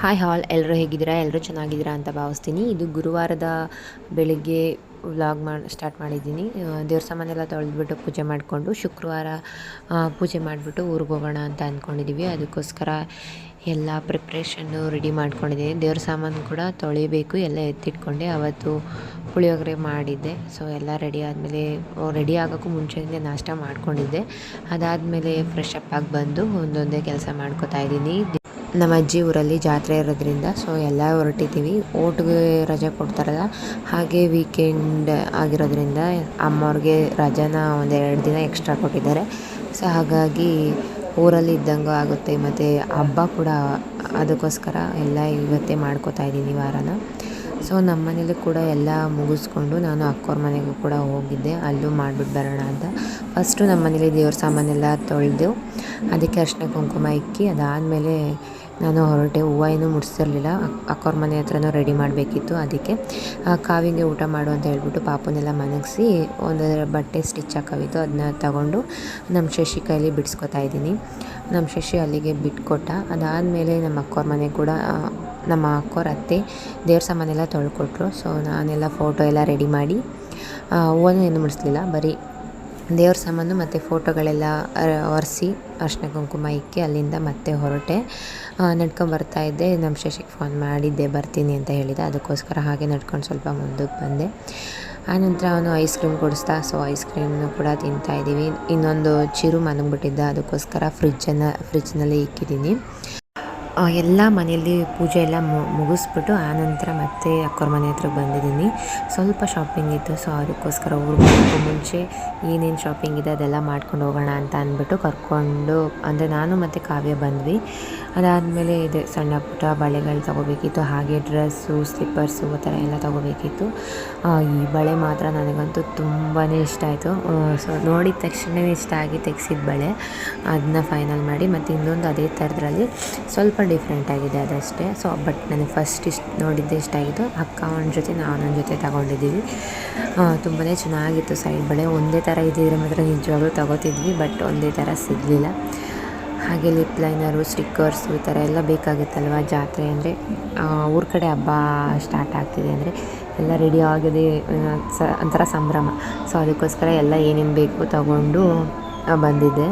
Hi ಹಾಲ್ ಎಲ್ಲರೂ ಹೇಗಿದ್ದೀರಾ? ಎಲ್ಲರೂ ಚೆನ್ನಾಗಿದ್ದೀರಾ ಅಂತ ಭಾವಿಸ್ತೀನಿ. ಇದು ಗುರುವಾರದ ಬೆಳಿಗ್ಗೆ ವ್ಲಾಗ್ ಮಾಡಿ ಸ್ಟಾರ್ಟ್ ಮಾಡಿದ್ದೀನಿ. ದೇವ್ರ ಸಾಮಾನೆಲ್ಲ ತೊಳೆದ್ಬಿಟ್ಟು ಪೂಜೆ ಮಾಡಿಕೊಂಡು ಶುಕ್ರವಾರ ಪೂಜೆ ಮಾಡಿಬಿಟ್ಟು ಊರಿಗೆ ಹೋಗೋಣ ಅಂತ ಅಂದ್ಕೊಂಡಿದ್ದೀವಿ ಅದಕ್ಕೋಸ್ಕರ ಎಲ್ಲ ಪ್ರಿಪ್ರೇಷನ್ನು ರೆಡಿ ಮಾಡ್ಕೊಂಡಿದ್ದೀನಿ. ದೇವ್ರ ಸಾಮಾನು ಕೂಡ ತೊಳಿಬೇಕು. ಎಲ್ಲ ಎತ್ತಿಟ್ಕೊಂಡೆ ಅವತ್ತು ಪುಳಿಯೋಗರೆ ಮಾಡಿದ್ದೆ. ಸೊ ಎಲ್ಲ ರೆಡಿ ಆದಮೇಲೆ ರೆಡಿ ಆಗೋಕ್ಕೂ ಮುಂಚೆಯಿಂದ ನಾಷ್ಟ ಮಾಡ್ಕೊಂಡಿದ್ದೆ. ಅದಾದಮೇಲೆ ಫ್ರೆಶ್ ಅಪ್ ಆಗಿ ಬಂದು ಒಂದೊಂದೇ ಕೆಲಸ ಮಾಡ್ಕೋತಾ ಇದ್ದೀನಿ. ನಮ್ಮ ಅಜ್ಜಿ ಊರಲ್ಲಿ ಜಾತ್ರೆ ಇರೋದ್ರಿಂದ ಸೊ ಎಲ್ಲ ಹೊರಟಿದ್ದೀವಿ. ಓಟ್ಗೆ ರಜೆ ಕೊಡ್ತಾರಲ್ಲ, ಹಾಗೆ ವೀಕೆಂಡ್ ಆಗಿರೋದ್ರಿಂದ ಅಮ್ಮವ್ರಿಗೆ ರಜಾನ ಒಂದು ಎರಡು ದಿನ ಎಕ್ಸ್ಟ್ರಾ ಕೊಟ್ಟಿದ್ದಾರೆ. ಸೊ ಹಾಗಾಗಿ ಊರಲ್ಲಿ ಇದ್ದಂಗೆ ಆಗುತ್ತೆ, ಮತ್ತು ಹಬ್ಬ ಕೂಡ ಅದಕ್ಕೋಸ್ಕರ ಎಲ್ಲ ಇವತ್ತೇ ಮಾಡ್ಕೋತಾ ಇದ್ದೀನಿ ವಾರನ. ಸೊ ನಮ್ಮ ಮನೇಲಿ ಕೂಡ ಎಲ್ಲ ಮುಗಿಸ್ಕೊಂಡು ನಾನು ಅಕ್ಕೋರ ಮನೆಗೂ ಕೂಡ ಹೋಗಿದ್ದೆ, ಅಲ್ಲೂ ಮಾಡಿಬಿಟ್ಟು ಬರೋಣ ಅಂತ. ಫಸ್ಟು ನಮ್ಮ ಮನೇಲಿ ದೇವ್ರ ಸಾಮಾನೆಲ್ಲ ತೊಳೆದು, ಅದಕ್ಕೆ ಅರ್ಶಿನ ಕುಂಕುಮ ಇಕ್ಕಿ, ಅದಾದಮೇಲೆ ನಾನು ಹೊರಟೆ ಹೂವು ಏನೂ ಮುಡಿಸಿರ್ಲಿಲ್ಲ ಅಕ್ಕವ್ರ ಮನೆ ಹತ್ರನೂ ರೆಡಿ ಮಾಡಬೇಕಿತ್ತು ಅದಕ್ಕೆ. ಕಾವಿಗೆ ಊಟ ಮಾಡು ಅಂತ ಹೇಳ್ಬಿಟ್ಟು ಪಾಪನೆಲ್ಲ ಮನಗಿಸಿ ಒಂದು ಬಟ್ಟೆ ಸ್ಟಿಚ್ ಹಾಕೋವಿತ್ತು. ಅದನ್ನ ತಗೊಂಡು ನಮ್ಮ ಶಶಿ ಕೈಲಿ ಬಿಡಿಸ್ಕೊತಾ ಇದ್ದೀನಿ. ನಮ್ಮ ಶಶಿ ಅಲ್ಲಿಗೆ ಬಿಟ್ಕೊಟ್ಟ. ಅದಾದಮೇಲೆ ನಮ್ಮ ಅಕ್ಕವ್ರ ಮನೆ ಕೂಡ ನಮ್ಮ ಅಕ್ಕೋರ ಅತ್ತೆ ದೇವ್ರ ಸಾಮಾನೆಲ್ಲ ತೊಳ್ಕೊಟ್ರು. ಸೊ ನಾನೆಲ್ಲ ಫೋಟೋ ಎಲ್ಲ ರೆಡಿ ಮಾಡಿ ಹೂವನೂ ಏನು ಮುಡಿಸ್ಲಿಲ್ಲ. ಬರೀ ದೇವ್ರ ಸಾಮಾನು ಮತ್ತು ಫೋಟೋಗಳೆಲ್ಲ ಒರೆಸಿ ಅರ್ಶಿನ ಕುಂಕುಮ ಇಕ್ಕಿ ಅಲ್ಲಿಂದ ಮತ್ತೆ ಹೊರಟೆ. ನಡ್ಕೊಂಡು ಇದ್ದೆ. ನಮ್ಮ ಶಶಿಗೆ ಫೋನ್ ಮಾಡಿದ್ದೆ, ಬರ್ತೀನಿ ಅಂತ ಹೇಳಿದ. ಅದಕ್ಕೋಸ್ಕರ ಹಾಗೆ ನಡ್ಕೊಂಡು ಸ್ವಲ್ಪ ಮುಂದಕ್ಕೆ ಬಂದೆ. ಆನಂತರ ಅವನು ಐಸ್ ಕ್ರೀಮ್ ಕೊಡಿಸ್ದ ಸೊ ಐಸ್ ಕ್ರೀಮ್ನು ಕೂಡ ತಿಂತಾ ಇದ್ದೀವಿ. ಇನ್ನೊಂದು ಚಿರು ಮನಗ್ಬಿಟ್ಟಿದ್ದ ಅದಕ್ಕೋಸ್ಕರ ಫ್ರಿಜ್ಜನ್ನು ಫ್ರಿಜ್ನಲ್ಲಿ ಇಕ್ಕಿದ್ದೀನಿ. ಎಲ್ಲ ಮನೆಯಲ್ಲಿ ಪೂಜೆ ಎಲ್ಲ ಮುಗಿಸ್ಬಿಟ್ಟು ಆನಂತರ ಮತ್ತೆ ಅಕ್ಕೋರ ಮನೆ ಹತ್ರ ಬಂದಿದ್ದೀನಿ. ಸ್ವಲ್ಪ ಶಾಪಿಂಗ್ ಇತ್ತು ಸೊ ಅದಕ್ಕೋಸ್ಕರ ಹೋಗೋಕ್ಕೂ ಮುಂಚೆ ಏನೇನು ಶಾಪಿಂಗ್ ಇದೆ ಅದೆಲ್ಲ ಮಾಡ್ಕೊಂಡು ಹೋಗೋಣ ಅಂತ ಅಂದ್ಬಿಟ್ಟು ಕರ್ಕೊಂಡು, ಅಂದರೆ ನಾನು ಮತ್ತು ಕಾವ್ಯ ಬಂದ್ವಿ. ಅದಾದಮೇಲೆ ಇದೆ ಸಣ್ಣ ಪುಟ್ಟ ಬಳೆಗಳು ತೊಗೋಬೇಕಿತ್ತು, ಹಾಗೆ ಡ್ರೆಸ್ಸು, ಸ್ಲಿಪ್ಪರ್ಸು, ಆ ಥರ ಎಲ್ಲ ತೊಗೋಬೇಕಿತ್ತು. ಈ ಬಳೆ ಮಾತ್ರ ನನಗಂತೂ ತುಂಬಾ ಇಷ್ಟ ಆಯಿತು. ಸೊ ನೋಡಿದ ತಕ್ಷಣವೇ ಇಷ್ಟ ಆಗಿ ತೆಗ್ಸಿದ ಬಳೆ. ಅದನ್ನ ಫೈನಲ್ ಮಾಡಿ ಮತ್ತು ಇನ್ನೊಂದು ಅದೇ ಥರದ್ರಲ್ಲಿ ಸ್ವಲ್ಪ ಡಿಫ್ರೆಂಟ್ ಆಗಿದೆ ಅದಷ್ಟೇ. ಸೊ ಬಟ್ ನನಗೆ ಫಸ್ಟ್ ಇಷ್ಟ, ನೋಡಿದ್ದೆ ಇಷ್ಟ ಆಗಿತ್ತು. ಅಕ್ಕ ಅವನ ಜೊತೆ ನಾವು ನನ್ನ ಜೊತೆ ತಗೊಂಡಿದ್ದೀವಿ. ತುಂಬಾ ಚೆನ್ನಾಗಿತ್ತು ಸೈಡ್ ಬಳೆ. ಒಂದೇ ಥರ ಇದ್ದಿದ್ರೆ ಮಾತ್ರ ನಿಜವಾಗ್ಲೂ ತಗೋತಿದ್ವಿ ಬಟ್ ಒಂದೇ ಥರ ಸಿಗಲಿಲ್ಲ. ಹಾಗೆ ಲಿಪ್ ಲೈನರು ಸ್ಟಿಕ್ಕರ್ಸು ಈ ಥರ ಎಲ್ಲ ಬೇಕಾಗುತ್ತಲ್ವ ಜಾತ್ರೆ ಅಂದರೆ? ಊರ ಕಡೆ ಹಬ್ಬ ಸ್ಟಾರ್ಟ್ ಆಗ್ತಿದೆ ಅಂದರೆ ಎಲ್ಲ ರೆಡಿ ಆಗಿದೆ ಸ, ಒಂಥರ ಸಂಭ್ರಮ. ಸೊ ಅದಕ್ಕೋಸ್ಕರ ಎಲ್ಲ ಏನೇನು ಬೇಕು ತಗೊಂಡು ಬಂದಿದ್ದೆ.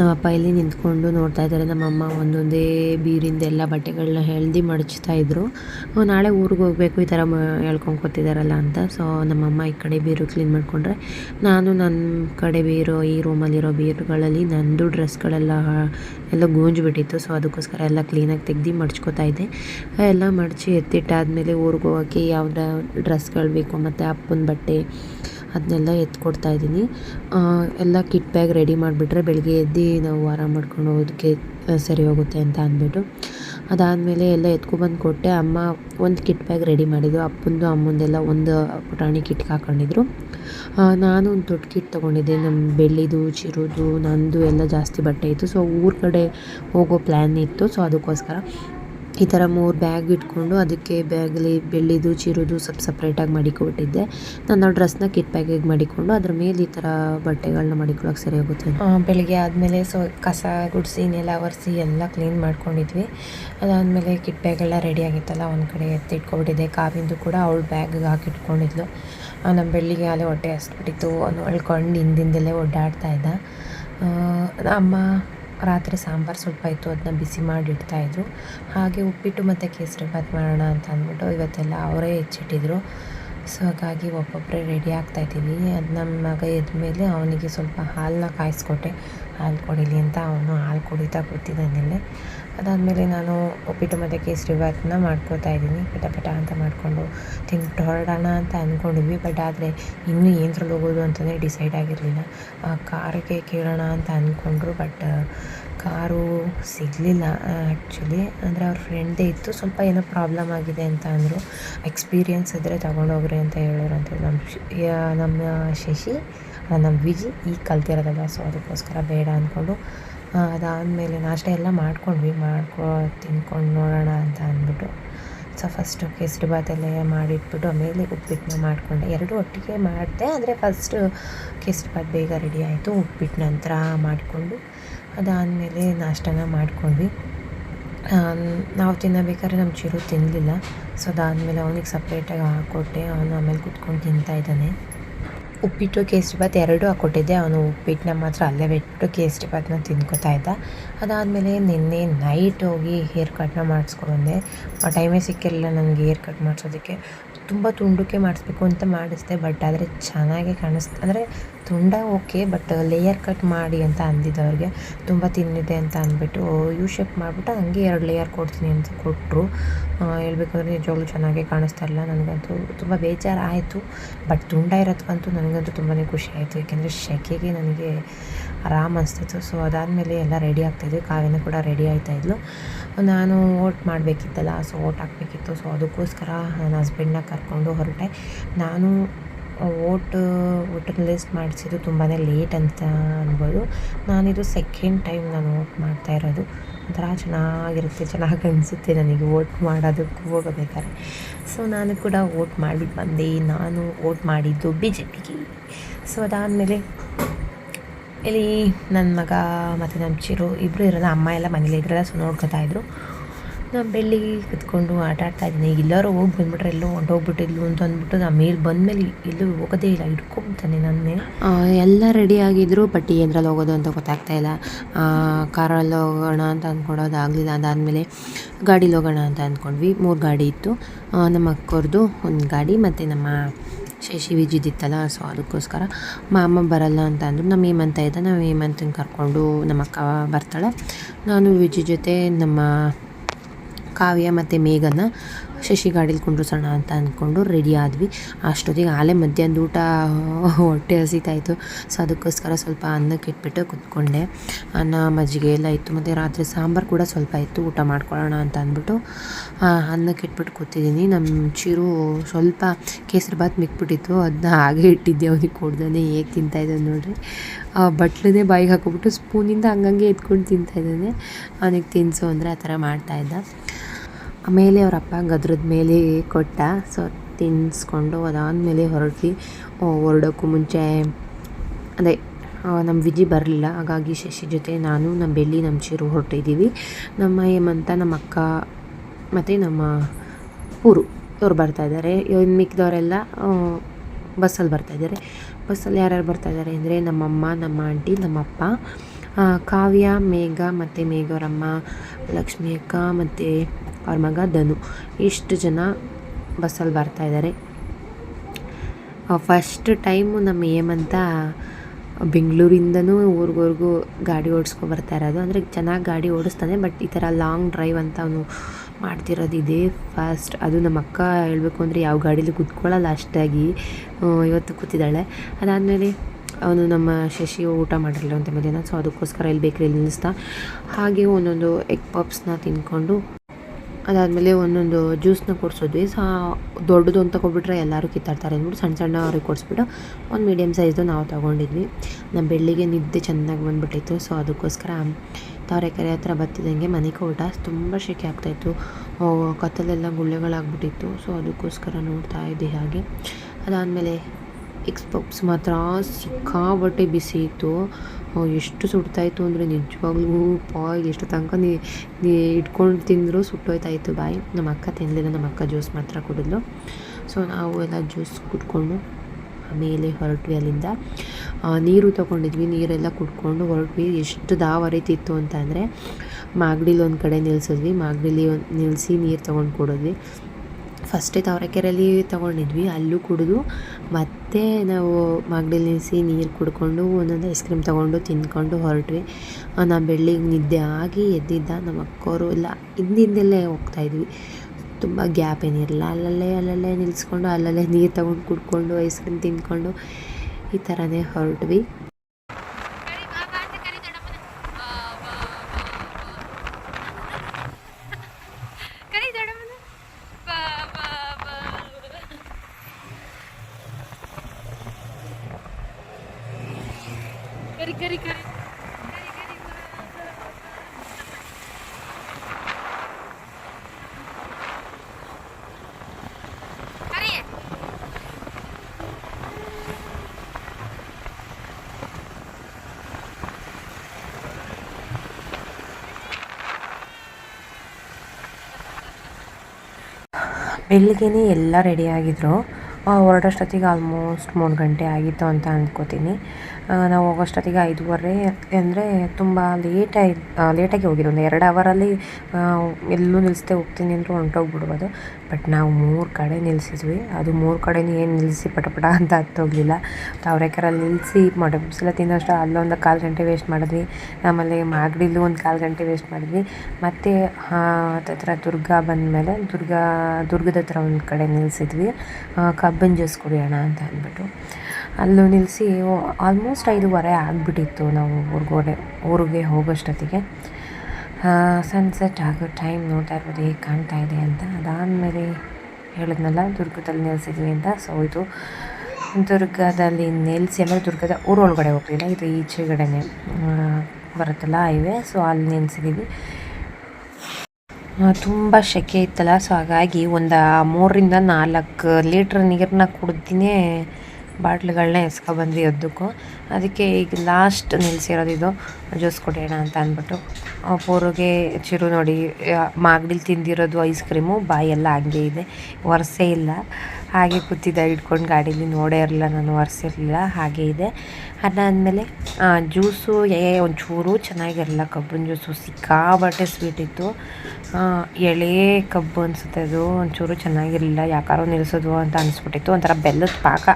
ನಮ್ಮ ಅಪ್ಪ ಇಲ್ಲಿ ನಿಂತ್ಕೊಂಡು ನೋಡ್ತಾ ಇದ್ದಾರೆ. ನಮ್ಮಮ್ಮ ಒಂದೊಂದೇ ಬೀರಿಂದ ಎಲ್ಲ ಬಟ್ಟೆಗಳನ್ನ ಹೆಳ್ದಿ ಮಡಚ್ತಾ ಇದ್ರು. ನಾಳೆ ಊರಿಗೆ ಹೋಗಬೇಕು, ಈ ಥರ ಹೇಳ್ಕೊಂಡು ಕೂತಿದ್ದಾರಲ್ಲ ಅಂತ. ಸೊ ನಮ್ಮಮ್ಮ ಈ ಕಡೆ ಬೀರು ಕ್ಲೀನ್ ಮಾಡಿಕೊಂಡ್ರೆ, ನಾನು ನನ್ನ ಕಡೆ ಬೀರು, ಈ ರೂಮಲ್ಲಿರೋ ಬೀರುಗಳಲ್ಲಿ ನಂದು ಡ್ರೆಸ್ಗಳೆಲ್ಲ ಎಲ್ಲ ಗೂಂಜ್ಬಿಟ್ಟಿತ್ತು. ಸೊ ಅದಕ್ಕೋಸ್ಕರ ಎಲ್ಲ ಕ್ಲೀನಾಗಿ ತೆಗ್ದು ಮಡಚ್ಕೊತಾ ಇದ್ದೆ. ಎಲ್ಲ ಮಡಚಿ ಎತ್ತಿಟ್ಟಾದಮೇಲೆ ಊರಿಗೆ ಹೋಗೋಕ್ಕೆ ಯಾವ್ದು ಡ್ರೆಸ್ಗಳು ಬೇಕು, ಮತ್ತು ಅಪ್ಪನ ಬಟ್ಟೆ ಅದನ್ನೆಲ್ಲ ಎತ್ಕೊಡ್ತಾ ಇದ್ದೀನಿ. ಎಲ್ಲ ಕಿಟ್ ಬ್ಯಾಗ್ ರೆಡಿ ಮಾಡಿಬಿಟ್ರೆ ಬೆಳಗ್ಗೆ ಎದ್ದು ನಾವು ಆರಾಮ ಮಾಡ್ಕೊಂಡು ಹೋಗೋದಕ್ಕೆ ಸರಿ ಹೋಗುತ್ತೆ ಅಂತ ಅಂದ್ಬಿಟ್ಟು. ಅದಾದಮೇಲೆ ಎಲ್ಲ ಎತ್ಕೊಬಂದು ಕೊಟ್ಟೆ. ಅಮ್ಮ ಒಂದು ಕಿಟ್ ಬ್ಯಾಗ್ ರೆಡಿ ಮಾಡಿದ್ರು ಅಪ್ಪಂದು, ಅಮ್ಮಂದೆಲ್ಲ ಒಂದು ಪುಟಾಣಿ ಕಿಟ್ಗೆ ಹಾಕೊಂಡಿದ್ರು. ನಾನು ಒಂದು ದೊಡ್ಡ ಕಿಟ್ ತೊಗೊಂಡಿದ್ದೆ. ನಮ್ಮ ಬೆಳ್ಳಿದು, ಚಿರುದು, ನಂದು ಎಲ್ಲ ಜಾಸ್ತಿ ಬಟ್ಟೆ ಇತ್ತು. ಸೊ ಊರ ಕಡೆ ಹೋಗೋ ಪ್ಲ್ಯಾನ್ ಇತ್ತು. ಸೊ ಅದಕ್ಕೋಸ್ಕರ ಈ ಥರ ಮೂರು ಬ್ಯಾಗ್ ಇಟ್ಕೊಂಡು ಅದಕ್ಕೆ ಬ್ಯಾಗಲ್ಲಿ ಬೆಳ್ಳಿದು, ಚಿರುದು ಸ್ವಲ್ಪ ಸಪ್ರೇಟಾಗಿ ಮಾಡಿಕೊಟ್ಟಿದ್ದೆ ನಾನು ಆ ಡ್ರೆಸ್ನ ಕಿಟ್ ಬ್ಯಾಗಿಗೆ ಮಾಡಿಕೊಂಡು ಅದ್ರ ಮೇಲೆ ಈ ಥರ ಬಟ್ಟೆಗಳನ್ನ ಮಾಡಿಕೊಳ್ಳೋಕೆ ಸರಿ ಹೋಗುತ್ತೆ ಬೆಳಿಗ್ಗೆ ಆದಮೇಲೆ ಸೊ ಕಸ, ಗುಡಿಸಿ, ನೆಲ ಒರೆಸಿ ಎಲ್ಲ ಕ್ಲೀನ್ ಮಾಡ್ಕೊಂಡಿದ್ವಿ. ಅದಾದಮೇಲೆ ಕಿಟ್ ಬ್ಯಾಗೆಲ್ಲ ರೆಡಿ ಆಗಿತ್ತಲ್ಲ, ಒಂದು ಕಡೆ ಎತ್ತಿಟ್ಕೊಬಿಟ್ಟಿದ್ದೆ. ಕಾವಿಂದು ಕೂಡ ಅವಳು ಬ್ಯಾಗಿಗೆ ಹಾಕಿಟ್ಕೊಂಡಿದ್ಲು. ನಮ್ಮ ಬೆಳ್ಳಿಗೆ ಅಲ್ಲೇ ಹೊಟ್ಟೆ ಹಸ್ಬಿಟ್ಟಿತ್ತು ಅವನು ಅಳ್ಕೊಂಡು ಹಿಂದಿಂದಲೇ ಒಡ್ಡಾಡ್ತಾ ಇದ್ದ. ಅಮ್ಮ ರಾತ್ರಿ ಸಾಂಬಾರು ಸ್ವಲ್ಪ ಇತ್ತು ಅದನ್ನ ಬಿಸಿ ಮಾಡಿ ಇಡ್ತಾಯಿದ್ರು ಹಾಗೆ ಉಪ್ಪಿಟ್ಟು ಮತ್ತು ಕೇಸರಿ ಭಾತ್ ಮಾಡೋಣ ಅಂತ ಅಂದ್ಬಿಟ್ಟು ಇವತ್ತೆಲ್ಲ ಅವರೇ ಹೆಚ್ಚಿಟ್ಟಿದ್ರು. ಸೊ ಹಾಗಾಗಿ ಒಬ್ಬೊಬ್ಬರೇ ರೆಡಿ ಆಗ್ತಾಯಿದ್ದೀವಿ ಅದು ನಮ್ಮ ಮಗ ಎದ್ಮೇಲೆ ಅವನಿಗೆ ಸ್ವಲ್ಪ ಹಾಲನ್ನ ಕಾಯಿಸ್ಕೊಟ್ಟೆ. ಹಾಲು ಕೊಡಿಲಿ ಅಂತ ಅವನು ಹಾಲು ಕುಡಿತಾ ಕೂತಿದ್ದಾನೆಲ್ಲೇ ಅದಾದಮೇಲೆ ನಾನು ಉಪ್ಪಿಟ್ಟು ಮತ್ತು ಕೇಸರಿ ಭಾತನ್ನ ಮಾಡ್ಕೋತಾ ಇದ್ದೀನಿ. ಪಟ ಪಟ ಅಂತ ಮಾಡಿಕೊಂಡು ತಿಂದ್ಬಿಟ್ಟು ಹೊರಡೋಣ ಅಂತ ಅಂದ್ಕೊಂಡಿದ್ವಿ ಬಟ್ ಆದರೆ ಇನ್ನೂ ಏನರಲ್ಲಿ ಹೋಗೋದು ಅಂತಲೇ ಡಿಸೈಡ್ ಆಗಿರಲಿಲ್ಲ. ಕಾರಿಗೆ ಕೇಳೋಣ ಅಂತ ಅಂದ್ಕೊಂಡ್ರು ಬಟ್ ಕಾರು ಸಿಗಲಿಲ್ಲ ಆ್ಯಕ್ಚುಲಿ ಅಂದರೆ ಅವ್ರ ಫ್ರೆಂಡೇ ಇತ್ತು. ಸ್ವಲ್ಪ ಏನೋ ಪ್ರಾಬ್ಲಮ್ ಆಗಿದೆ ಅಂತ ಅಂದರು. ಎಕ್ಸ್ಪೀರಿಯನ್ಸ್ ಇದ್ದರೆ ತಗೊಂಡೋಗ್ರಿ ಅಂತ ಹೇಳೋರು ಅಂತ ನಮ್ಮ ನಮ್ಮ ಶಶಿ, ನಮ್ಮ ವಿಜಿ ಈಗ ಕಲ್ತಿರೋದಲ್ಲ ಸೊ ಅದಕ್ಕೋಸ್ಕರ ಬೇಡ ಅಂದ್ಕೊಂಡು ಅದಾದಮೇಲೆ ನಾಷ್ಟ ಎಲ್ಲ ಮಾಡ್ಕೊಂಡ್ವಿ. ಮಾಡ್ಕೊ, ತಿನ್ಕೊಂಡು ನೋಡೋಣ ಅಂತ ಅಂದ್ಬಿಟ್ಟು. ಸೊ ಫಸ್ಟು ಕೇಸರಿ ಎಲ್ಲ ಮಾಡಿಟ್ಬಿಟ್ಟು ಆಮೇಲೆ ಉಪ್ಪಿಟ್ಟನ್ನ ಮಾಡಿಕೊಂಡೆ. ಎರಡು ಒಟ್ಟಿಗೆ ಮಾಡಿದೆ, ಆದರೆ ಫಸ್ಟು ಕೇಸರಿ ಭಾತ್ ಬೇಗ ರೆಡಿ ಆಯಿತು. ಉಪ್ಪಿಟ್ಟು ನಂತರ ಮಾಡಿಕೊಂಡು ಅದಾದಮೇಲೆ ನಾಷ್ಟನ ಮಾಡ್ಕೊಂಡ್ವಿ. ನಾವು ತಿನ್ನಬೇಕಾದ್ರೆ ನಮ್ಮ ಚಿರು ತಿನ್ನಲಿಲ್ಲ ಸೊ ಅದಾದಮೇಲೆ ಅವನಿಗೆ ಸಪ್ರೇಟಾಗಿ ಹಾಕ್ಕೊಟ್ಟೆ ಅವನು ಆಮೇಲೆ ಕುತ್ಕೊಂಡು ತಿಂತಾ ಇದ್ದಾನೆ. ಉಪ್ಪಿಟ್ಟು ಕೇಸರಿ ಭಾತ್ ಎರಡೂ ಹಾಕ್ಕೊಟ್ಟಿದ್ದೆ. ಅವನು ಉಪ್ಪಿಟ್ಟನ್ನ ಮಾತ್ರ ಅಲ್ಲೇ ಬಿಟ್ಟು ಕೇಸರಿ ಭಾತ್ನ ತಿನ್ಕೋತಾ ಇದ್ದ. ಅದಾದಮೇಲೆ ನಿನ್ನೆ ನೈಟ್ ಹೋಗಿ ಹೇರ್ ಕಟ್ನ ಮಾಡಿಸ್ಕೊಂಡೆ ಆ ಟೈಮೇ ಸಿಕ್ಕಿರಲಿಲ್ಲ ನನಗೆ ಹೇರ್ ಕಟ್ ಮಾಡಿಸೋದಕ್ಕೆ. ತುಂಬ ತುಂಡಕ್ಕೆ ಮಾಡಿಸ್ಬೇಕು ಅಂತ ಮಾಡಿಸ್ದೆ ಬಟ್ ಆದರೆ ಚೆನ್ನಾಗೇ ಕಾಣಿಸ್ತು, ಅಂದರೆ ತುಂಡ ಓಕೆ, ಬಟ್ ಲೇಯರ್ ಕಟ್ ಮಾಡಿ ಅಂತ ಅಂದಿದ್ದು ಅವ್ರಿಗೆ. ತುಂಬ ತಿನ್ನಿದೆ ಅಂತ ಅಂದ್ಬಿಟ್ಟು ಯು ಶೇಪ್ ಮಾಡಿಬಿಟ್ಟು ಹಂಗೆ ಎರಡು ಲೇಯರ್ ಕೊಡ್ತೀನಿ ಅಂತ ಕೊಟ್ಟರು ಹೇಳ್ಬೇಕಂದ್ರೆ ನಿಜವಾಗ್ಲೂ ಚೆನ್ನಾಗೇ ಕಾಣಿಸ್ತಾ ಇಲ್ಲ. ನನಗಂತೂ ತುಂಬ ಬೇಜಾರಾಯಿತು. ಬಟ್ ತುಂಡ ಇರೋದಕ್ಕಂತೂ ನನಗಂತೂ ತುಂಬಾ ಖುಷಿ ಆಯಿತು. ಏಕೆಂದರೆ ಶೆಕೆಗೆ ನನಗೆ ಆರಾಮ್ ಅನಿಸ್ತಿತ್ತು. ಸೊ ಅದಾದಮೇಲೆ ಎಲ್ಲ ರೆಡಿ ಆಗ್ತಾಯಿದ್ವಿ ಕಾವ್ಯನ ಕೂಡ ರೆಡಿ ಆಯ್ತಾಯಿದ್ಲು ನಾನು ಓಟ್ ಮಾಡಬೇಕಿತ್ತಲ್ಲ ಸೊ ಓಟ್ ಹಾಕಬೇಕಿತ್ತು. ಸೊ ಅದಕ್ಕೋಸ್ಕರ ನನ್ನ ಹಸ್ಬೆಂಡ್ನ ಕರ್ಕೊಂಡು ಹೊರಟೆ. ನಾನು ಓಟ್, ವೋಟರ್ ಲಿಸ್ಟ್ ಮಾಡಿಸಿದ್ದು ತುಂಬಾ ಲೇಟ್ ಅಂತ ಅನ್ಬೋದು. ನಾನಿದು ಸೆಕೆಂಡ್ ಟೈಮ್ ನಾನು ವೋಟ್ ಮಾಡ್ತಾ ಇರೋದು. ಒಂಥರ ಚೆನ್ನಾಗಿರುತ್ತೆ, ಚೆನ್ನಾಗಿ ಅನಿಸುತ್ತೆ ನನಗೆ ವೋಟ್ ಮಾಡೋದಕ್ಕೂ ಹೋಗಬೇಕಾದ್ರೆ. ಸೊ ನಾನು ಕೂಡ ವೋಟ್ ಮಾಡಿ ಬಂದೆ. ನಾನು ವೋಟ್ ಮಾಡಿದ್ದು ಬಿ ಜೆ ಪಿಗೆ ಸೊ ಅದಾದಮೇಲೆ ಇಲ್ಲಿ ನನ್ನ ಮಗ ಮತ್ತು ನಮ್ಮ ಚಿರು ಇಬ್ಬರು ಇರೋದು ಅಮ್ಮ ಎಲ್ಲ ಮನೇಲಿ ಇದ್ರಲ್ಲ ಸೊ ನೋಡ್ಕೊತಾ ಇದ್ರು. ನಾನು ಬೆಳ್ಳಿಗೆ ಕುತ್ಕೊಂಡು ಆಟ ಆಡ್ತಾ ಇದ್ದೀನಿ. ಎಲ್ಲರೂ ಹೋಗಿ ಬಂದ್ಬಿಟ್ರೆ ಎಲ್ಲೋ ಹೊಂಟೋಗ್ಬಿಟ್ಟಿದ್ಲು ಅಂತ ಅಂದ್ಬಿಟ್ಟು ನಾನು ಮೇಲೆ ಬಂದಮೇಲೆ ಎಲ್ಲೂ ಹೋಗೋದೇ ಇಲ್ಲ. ಇಟ್ಕೊಂಬಿಡ್ತಾನೆ ನನ್ನೇ ಎಲ್ಲ ರೆಡಿ ಆಗಿದ್ರು ಬಟ್ ಏನ್ರಲ್ಲಿ ಹೋಗೋದು ಅಂತ ಗೊತ್ತಾಗ್ತಾ ಇಲ್ಲ. ಕಾರಲ್ಲಿ ಹೋಗೋಣ ಅಂತ ಅಂದ್ಕೊಡೋದು ಆಗಲಿಲ್ಲ. ಅದಾದಮೇಲೆ ಗಾಡೀಲಿ ಹೋಗೋಣ ಅಂತ ಅಂದ್ಕೊಂಡ್ವಿ ಮೂರು ಗಾಡಿ ಇತ್ತು. ನಮ್ಮ ಅಕ್ಕವ್ರದ್ದು ಒಂದು ಗಾಡಿ, ಮತ್ತು ನಮ್ಮ ಶಶಿ ವಿಜಿದಿತ್ತಲ್ಲ ಸೊ ಅದಕ್ಕೋಸ್ಕರ. ಮಾಮ ಬರಲ್ಲ ಅಂತ ಅಂದರು. ನಮ್ಮ ಹೇಮಂತ ಇದ್ದ, ನಾವು ಹೇಮಂತನ ಕರ್ಕೊಂಡು ನಮ್ಮ ಅಕ್ಕ ಬರ್ತಾಳೆ. ನಾನು ವಿಜಿ ಜೊತೆ ನಮ್ಮ ಕಾವ್ಯ ಮತ್ತು ಮೇಘನ ಶಶಿ ಗಾಡೀಲಿ ಕುಂಡ್ರಿಸೋಣ ಅಂತ ಅಂದ್ಕೊಂಡು ರೆಡಿ ಆದ್ವಿ. ಅಷ್ಟೊತ್ತಿಗೆ ಆಲೆ ಮಧ್ಯಾಹ್ನದ ಊಟ ಹೊಟ್ಟೆ ಹಸಿತಾಯಿತು ಸೊ ಅದಕ್ಕೋಸ್ಕರ ಸ್ವಲ್ಪ ಅನ್ನಕ್ಕೆ ಇಟ್ಬಿಟ್ಟು ಕುತ್ಕೊಂಡೆ. ಅನ್ನ, ಮಜ್ಜಿಗೆ ಎಲ್ಲ ಇತ್ತು. ಮತ್ತು ರಾತ್ರಿ ಸಾಂಬಾರು ಕೂಡ ಸ್ವಲ್ಪ ಇತ್ತು. ಊಟ ಮಾಡ್ಕೊಳ್ಳೋಣ ಅಂತ ಅಂದ್ಬಿಟ್ಟು ಅನ್ನಕ್ಕೆ ಇಟ್ಬಿಟ್ಟು ಕೂತಿದ್ದೀನಿ. ನಮ್ಮ ಚಿರು ಸ್ವಲ್ಪ ಕೇಸರಿ ಬಾತ್ ಮಿಕ್ಬಿಟ್ಟಿತ್ತು. ಅದನ್ನ ಹಾಗೆ ಇಟ್ಟಿದ್ದೆ. ಅವನಿಗೆ ಕೊಡ್ದೇ ಹೇಗೆ ತಿಂತಾಯಿದ್ದಾನೆ ನೋಡಿರಿ. ಬಟ್ಲನ್ನೇ ಬಾಯಿಗೆ ಹಾಕೊಬಿಟ್ಟು ಸ್ಪೂನಿಂದ ಹಂಗಂಗೆ ಎತ್ಕೊಂಡು ತಿಂತಾಯಿದ್ದಾನೆ ಅವನಿಗೆ ತಿನ್ನಿಸು ಅಂದರೆ ಆ ಥರ ಮಾಡ್ತಾಯಿದ್ದ ಆಮೇಲೆ ಅವ್ರ ಅಪ್ಪ ಗದ್ರದ ಮೇಲೆ ಕೊಟ್ಟ, ಸೊ ತಿನ್ನಿಸ್ಕೊಂಡು ಅದಾದಮೇಲೆ ಹೊರಟ್ವಿ. ಹೊರಡೋಕ್ಕೂ ಮುಂಚೆ, ಅದೇ ನಮ್ಮ ವಿಜಿ ಬರಲಿಲ್ಲ. ಹಾಗಾಗಿ ಶಶಿ ಜೊತೆ ನಾನು ನಮ್ಮ ಬೆಳ್ಳಿ ನಮ್ಮ ಚೀರು ಹೊರಟಿದ್ದೀವಿ ನಮ್ಮ ಹೇಮಂತ, ನಮ್ಮ ಅಕ್ಕ, ಮತ್ತು ನಮ್ಮ ಊರು ಇವ್ರು ಬರ್ತಾಯಿದ್ದಾರೆ ಇವ್ರು ಮಿಕ್ಕಿದವರೆಲ್ಲ ಬಸ್ಸಲ್ಲಿ ಬರ್ತಾಯಿದ್ದಾರೆ ಬಸ್ಸಲ್ಲಿ ಯಾರ್ಯಾರು ಬರ್ತಾಯಿದ್ದಾರೆ ಅಂದರೆ ನಮ್ಮಮ್ಮ ನಮ್ಮ ಆಂಟಿ ನಮ್ಮಪ್ಪ ಕಾವ್ಯ, ಮೇಘ, ಮತ್ತು ಮೇಘವರಮ್ಮ, ಲಕ್ಷ್ಮಿ ಅಕ್ಕ, ಮತ್ತು ಅವ್ರ ಮಗ ಧನು. ಇಷ್ಟು ಜನ ಬಸ್ಸಲ್ಲಿ ಬರ್ತಾಯಿದ್ದಾರೆ ಫಸ್ಟ್ ಟೈಮು ನಮ್ಮ ಏಮಂತ ಬೆಂಗಳೂರಿಂದನೂ ಊರಿಗೂರ್ಗೂ ಗಾಡಿ ಓಡಿಸ್ಕೊ ಬರ್ತಾ ಇರೋದು. ಅಂದರೆ ಚೆನ್ನಾಗಿ ಗಾಡಿ ಓಡಿಸ್ತಾನೆ ಬಟ್ ಈ ಥರ ಲಾಂಗ್ ಡ್ರೈವ್ ಅಂತ ಅವನು ಮಾಡ್ತಿರೋದು ಇದೇ ಫಸ್ಟ್ ಅದು ನಮ್ಮ ಅಕ್ಕ ಹೇಳಬೇಕು ಅಂದರೆ ಯಾವ ಗಾಡೀಲಿ ಕುತ್ಕೊಳ್ಳಲ್ಲ ಅಷ್ಟಾಗಿ. ಇವತ್ತು ಕೂತಿದ್ದಾಳೆ. ಅದಾದಮೇಲೆ ಅವನು ನಮ್ಮ ಶಶಿ ಊಟ ಮಾಡಿರಲಿಲ್ಲ ಅಂತ ಮಧ್ಯಾಹ್ನ ಸೊ ಅದಕ್ಕೋಸ್ಕರ ಇಲ್ಲಿ ಬೇಕ್ರಿಯಲ್ಲಿ ನಿಲ್ಲಿಸ್ತಾ. ಹಾಗೆ ಒಂದೊಂದು ಎಗ್ ಪಪ್ಸ್ನ ತಿಂದ್ಕೊಂಡು ಅದಾದಮೇಲೆ ಒಂದೊಂದು ಜ್ಯೂಸನ್ನ ಕೊಡಿಸಿದ್ವಿ. ಸಹ ದೊಡ್ಡದು ಅಂತ ಕೊಟ್ಬಿಟ್ರೆ ಎಲ್ಲರೂ ಕಿತ್ತಾಡ್ತಾರೆ ಅಂದ್ಬಿಟ್ಟು ಸಣ್ಣ ಸಣ್ಣ ಅವ್ರಿಗೆ ಕೊಡಿಸ್ಬಿಟ್ಟು ಒಂದು ಮೀಡಿಯಮ್ ಸೈಜ್ದು ನಾವು ತೊಗೊಂಡಿದ್ವಿ. ನಮ್ಮ ಬೆಳ್ಳಿಗೆ ನಿದ್ದೆ ಚೆನ್ನಾಗಿ ಬಂದುಬಿಟ್ಟಿತ್ತು. ಸೊ ಅದಕ್ಕೋಸ್ಕರ ತಾವರೆಕೆರೆ ಹತ್ರ ಬತ್ತಿದಂಗೆ ಮನೆಗೆ ಊಟ ತುಂಬ ಶೆಕೆ ಆಗ್ತಾಯಿತ್ತು. ಕತ್ತಲೆಲ್ಲ ಗುಳ್ಳೆಗಳಾಗ್ಬಿಟ್ಟಿತ್ತು. ಸೊ ಅದಕ್ಕೋಸ್ಕರ ನೋಡ್ತಾ ಇದ್ದೆ ಹಾಗೆ. ಅದಾದಮೇಲೆ ಎಕ್ಸ್ ಪಪ್ಸ್ ಮಾತ್ರ ಸಿಕ್ಕಾಬಟ್ಟೆ ಬಿಸಿ ಇತ್ತು. ಎಷ್ಟು ಸುಡ್ತಾಯಿತ್ತು ಅಂದರೆ ನಿಜವಾಗ್ಲೂ ಪಾಯ್ ಎಷ್ಟು ತನಕ ನೀ ಇಟ್ಕೊಂಡು ತಿಂದರೂ ಸುಟ್ಟೋಯ್ತಾಯಿತ್ತು ಬಾಯಿ. ನಮ್ಮ ಅಕ್ಕ ತಿನ್ನಲಿಲ್ಲ ನಮ್ಮ ಅಕ್ಕ ಜ್ಯೂಸ್ ಮಾತ್ರ ಕುಡಿದ್ಲು. ಸೊ, ನಾವು ಎಲ್ಲ ಜ್ಯೂಸ್ ಕುಡ್ಕೊಂಡು ಆಮೇಲೆ ಹೊರಟ್ವಿ ಅಲ್ಲಿಂದ. ನೀರು ತೊಗೊಂಡಿದ್ವಿ, ನೀರೆಲ್ಲ ಕುಡ್ಕೊಂಡು ಹೊರಟ್ವಿ. ಎಷ್ಟು ದಾವ ಹರಿತಿತ್ತು ಅಂತ ಅಂದರೆ ಮಾಗಡಿಲಿ ಒಂದು ಕಡೆ ನಿಲ್ಸಿದ್ವಿ. ಮಾಗಡಿಲಿ ಒಂದು ನಿಲ್ಲಿಸಿ ನೀರು ತೊಗೊಂಡು ಕೊಡಿದ್ವಿ. ಫಸ್ಟೇ ತಾವರೆಕೆರೆಯಲ್ಲಿ ತೊಗೊಂಡಿದ್ವಿ, ಅಲ್ಲೂ ಕುಡಿದು. ಮತ್ತೆ ನಾವು ಮಾಗಡಿಲಿ ನಿಲ್ಲಿಸಿ ನೀರು ಕುಡ್ಕೊಂಡು ಒಂದೊಂದು ಐಸ್ ಕ್ರೀಮ್ ತೊಗೊಂಡು ತಿಂದ್ಕೊಂಡು ಹೊರಟ್ವಿ. ನಾನು ಬೆಳ್ಳಿಗೆ ನಿದ್ದೆ ಆಗಿ ಎದ್ದಿದ್ದ, ನಮ್ಮ ಅಕ್ಕೋರು ಎಲ್ಲ ಹಿಂದಿಂದಲ್ಲೇ ಹೋಗ್ತಾಯಿದ್ವಿ ತುಂಬ ಗ್ಯಾಪ್ ಏನಿರಲ್ಲ, ಅಲ್ಲಲ್ಲೇ ಅಲ್ಲಲ್ಲೇ ನಿಲ್ಲಿಸ್ಕೊಂಡು ಅಲ್ಲಲ್ಲೇ ನೀರು ತೊಗೊಂಡು ಕುಡ್ಕೊಂಡು ಐಸ್ ಕ್ರೀಮ್ ತಿಂದ್ಕೊಂಡು ಈ ಥರನೇ ಹೊರಟ್ವಿ ಕರಿ ಕರಿ ಕರಿ ಬೆಳಿಗ್ಗೆನೇ ಎಲ್ಲ ರೆಡಿಯಾಗಿದ್ದರು ಹೊರಡೋಷ್ಟೊತ್ತಿಗೆ ಆಲ್ಮೋಸ್ಟ್ ಮೂರು ಗಂಟೆ ಆಗಿತ್ತು ಅಂತ ಅಂದ್ಕೋತೀನಿ. ನಾವು ಹೋಗೋಷ್ಟೊತ್ತಿಗೆ ಐದೂವರೆ ಅಂದರೆ ತುಂಬ ಲೇಟಾಗಿ ಲೇಟಾಗಿ ಹೋಗಿದ್ದು. ಒಂದು ಎರಡು ಅವರಲ್ಲಿ ಎಲ್ಲೂ ನಿಲ್ಲಿಸ್ದೆ ಹೋಗ್ತೀನಿ ಅಂದರೂ ಹೊಂಟೋಗ್ಬಿಡ್ಬೋದು. ಬಟ್ ನಾವು ಮೂರು ಕಡೆ ನಿಲ್ಲಿಸಿದ್ವಿ ಅದು ಮೂರು ಕಡೆನೂ ಏನು ನಿಲ್ಲಿಸಿ ಪಟಪಟ ಪಟ ಅಂತ ಹೋಗಲಿಲ್ಲ ತಾವರೆಕರಲ್ಲಿ ನಿಲ್ಲಿಸಿ ಮಡಬ್ಸಲ ತಿನ್ನೋಷ್ಟು ಅಲ್ಲೊಂದು ಕಾಲು ಗಂಟೆ ವೇಸ್ಟ್ ಮಾಡಿದ್ವಿ. ಆಮೇಲೆ ಮಾಗಡಿಲೂ ಒಂದು ಕಾಲು ಗಂಟೆ ವೇಸ್ಟ್ ಮಾಡಿದ್ವಿ. ಮತ್ತು ಹತ್ತಿರ ದುರ್ಗ ಬಂದಮೇಲೆ ದುರ್ಗ, ದುರ್ಗದ ಹತ್ರ ಒಂದು ಕಡೆ ನಿಲ್ಲಿಸಿದ್ವಿ ಕಬ್ಬಿನ ಜ್ಯೂಸ್ ಕುಡಿಯೋಣ ಅಂತ ಅಂದ್ಬಿಟ್ಟು. ಅಲ್ಲೂ ನಿಲ್ಲಿಸಿ ಆಲ್ಮೋಸ್ಟ್ ಐದುವರೆ ಆಗಿಬಿಟ್ಟಿತ್ತು ನಾವು ಊರ್ಗೋಡೆ ಊರಿಗೆ ಹೋಗೋಷ್ಟೊತ್ತಿಗೆ. ಸನ್ಸೆಟ್ ಆಗೋ ಟೈಮ್ ನೋಡ್ತಾ ಇರ್ಬೋದು ಹೇಗೆ ಕಾಣ್ತಾ ಇದೆ ಅಂತ. ಅದಾದಮೇಲೆ ಹೇಳಿದ್ನಲ್ಲ, ದುರ್ಗದಲ್ಲಿ ನಿಲ್ಲಿಸಿದ್ವಿ ಅಂತ. ಸೊ ಇದು ದುರ್ಗದಲ್ಲಿ ನಿಲ್ಲಿಸಿ ಅಂದರೆ ದುರ್ಗದ ಊರೊಳಗಡೆ ಹೋಗಲಿಲ್ಲ ಇದು ಈಚೆಗಡೆನೆ ಬರುತ್ತಲ್ಲ ಹೈವೇ ಸೊ ಅಲ್ಲಿ ನಿಲ್ಲಿಸಿದ್ದೀವಿ ತುಂಬ ಸೆಕೆ ಇತ್ತಲ್ಲ. ಸೊ ಹಾಗಾಗಿ ಒಂದು ಮೂರರಿಂದ ನಾಲ್ಕು ಲೀಟ್ರ್ ನೀರನ್ನ ಕುಡ್ದಿನೇ ಬಾಟ್ಲುಗಳನ್ನ ಎಸ್ಕೊಬಂದ್ವಿ ಅದಕ್ಕೂ ಅದಕ್ಕೆ ಈಗ ಲಾಸ್ಟ್ ನಿಲ್ಲಿಸಿರೋದು ಇದು ಜ್ಯೂಸ್ ಕೊಡೋಣ ಅಂತ ಅಂದ್ಬಿಟ್ಟು. ಆ, ಪೂರ್ಗೆ ಚಿರು ನೋಡಿ ಮಾಗಡಿಲಿ ತಿಂದಿರೋದು ಐಸ್ ಕ್ರೀಮು ಬಾಯೆಲ್ಲ ಹಂಗೆ ಇದೆ. ಒರೆಸೇ ಇಲ್ಲ. ಹಾಗೆ ಕೂತಿದ್ದ ಇಟ್ಕೊಂಡು ಗಾಡೀಲಿ ನೋಡೇ ಇರಲಿಲ್ಲ, ನಾನು ಒರೆಸಿರಲಿಲ್ಲ, ಹಾಗೆ ಇದೆ. ಅದಾದಮೇಲೆ ಜ್ಯೂಸು, ಏ, ಒಂಚೂರು ಚೆನ್ನಾಗಿರಲಿಲ್ಲ, ಕಬ್ಬಿನ ಜ್ಯೂಸು ಸಿಕ್ಕಾಬಟ್ಟೆ ಸ್ವೀಟ್ ಇತ್ತು. ಎಳೆ ಕಬ್ಬು ಅನಿಸುತ್ತೆ ಅದು, ಒಂಚೂರು ಚೆನ್ನಾಗಿರಲಿಲ್ಲ, ಯಾಕಾರೋ ನಿಲ್ಲಿಸೋದು ಅಂತ ಅನಿಸ್ಬಿಟ್ಟಿತ್ತು. ಒಂಥರ ಬೆಲ್ಲದ ಪಾಕ,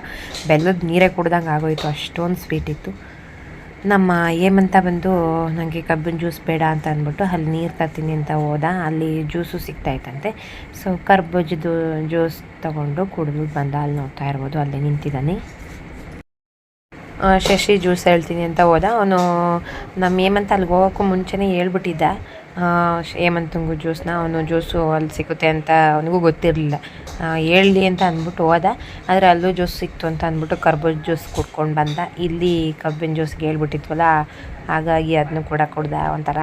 ಬೆಲ್ಲದ ನೀರೇ ಕುಡ್ದಂಗೆ ಆಗೋಯಿತು ಅಷ್ಟೊಂದು ಸ್ವೀಟ್ ಇತ್ತು. ನಮ್ಮ ಏಮಂತ ಬಂದು ನನಗೆ ಕಬ್ಬಿನ ಜ್ಯೂಸ್ ಬೇಡ ಅಂತ ಅಂದ್ಬಿಟ್ಟು ಅಲ್ಲಿ ನೀರು ತರ್ತೀನಿ ಅಂತ ಹೋದ. ಅಲ್ಲಿ ಜ್ಯೂಸು ಸಿಗ್ತಾಯಿತ್ತಂತೆ ಸೊ ಕರ್ಬೂಜದ್ದು ಜ್ಯೂಸ್ ತೊಗೊಂಡು ಕುಡಿದು ಬಂದ ಅಲ್ಲಿ ನೋಡ್ತಾ ಇರ್ಬೋದು. ಅಲ್ಲೇ ನಿಂತಿದ್ದಾನೆ. ಶಶಿ ಜ್ಯೂಸ್ ಹೇಳ್ತೀನಿ ಅಂತ ಹೋದ. ಅವನು ನಮ್ಮ ಹೇಮಂತ ಅಲ್ಲಿಗೆ ಹೋಗೋಕ್ಕೂ ಮುಂಚೆನೇ ಹೇಳ್ಬಿಟ್ಟಿದ್ದ. ಹೇಮಂತಂಗೂ ಜ್ಯೂಸ್ನ, ಅವನು ಜ್ಯೂಸು ಅಲ್ಲಿ ಸಿಗುತ್ತೆ ಅಂತ ಅವನಿಗೂ ಗೊತ್ತಿರಲಿಲ್ಲ. ಹೇಳಲಿ ಅಂತ ಅಂದ್ಬಿಟ್ಟು ಹೋದ. ಆದರೆ ಅಲ್ಲೂ ಜ್ಯೂಸ್ ಸಿಕ್ತು ಅಂತ ಅಂದ್ಬಿಟ್ಟು ಕರ್ಬೂಜ ಜ್ಯೂಸ್ ಕುಡ್ಕೊಂಡು ಬಂದ. ಇಲ್ಲಿ ಕಬ್ಬಿನ ಜ್ಯೂಸ್ಗೆ ಹೇಳ್ಬಿಟ್ಟಿದ್ವಲ್ಲ, ಹಾಗಾಗಿ ಅದನ್ನು ಕೂಡ ಕುಡ್ದ. ಒಂಥರ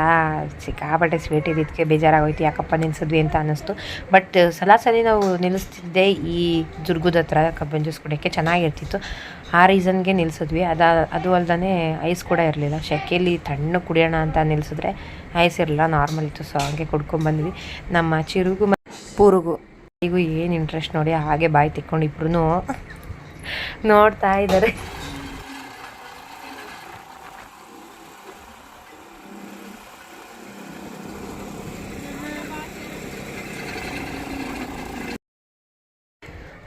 ಸಿಕ್ಕಾಪಟ್ಟೆ ಸ್ವೀಟ್ ಇದ್ದಿದ್ದಕ್ಕೆ ಬೇಜಾರಾಗೋಯ್ತು. ಯಾಕಪ್ಪ ನಿಲ್ಸಿದ್ವಿ ಅಂತ ಅನ್ನಿಸ್ತು. ಬಟ್ ಸಲ ನಾವು ನಿಲ್ಲಿಸ್ತಿದ್ದೆ ಈ ದುರ್ಗದ ಹತ್ರ ಕಬ್ಬಿನ ಜ್ಯೂಸ್ ಕುಡಿಯೋಕ್ಕೆ ಚೆನ್ನಾಗಿರ್ತಿತ್ತು. ಆ ರೀಸನ್ಗೆ ನಿಲ್ಸಿದ್ವಿ. ಅದ, ಅದು ಅಲ್ಲದೆ ಐಸ್ ಕೂಡ ಇರಲಿಲ್ಲ. ಶೆಕೆಯಲ್ಲಿ ತಣ್ಣಗೆ ಕುಡಿಯೋಣ ಅಂತ ನಿಲ್ಲಿಸಿದ್ರೆ ಐಸ್ ಇರಲಿಲ್ಲ. ನಾರ್ಮಲ್ ಇತ್ತು. ಸೊ ಹಂಗೆ ಕುಡ್ಕೊಂಡ್ಬಂದ್ವಿ ನಮ್ಮ ಚಿರುಗು ಮ ಪೂರುಗು. ಈಗೂ ಏನು ಇಂಟ್ರೆಸ್ಟ್ ನೋಡಿ ಹಾಗೆ ಬಾಯಿ ತಿಕ್ಕೊಂಡು ಇಬ್ರು ನೋಡ್ತಾ ಇದ್ದಾರೆ.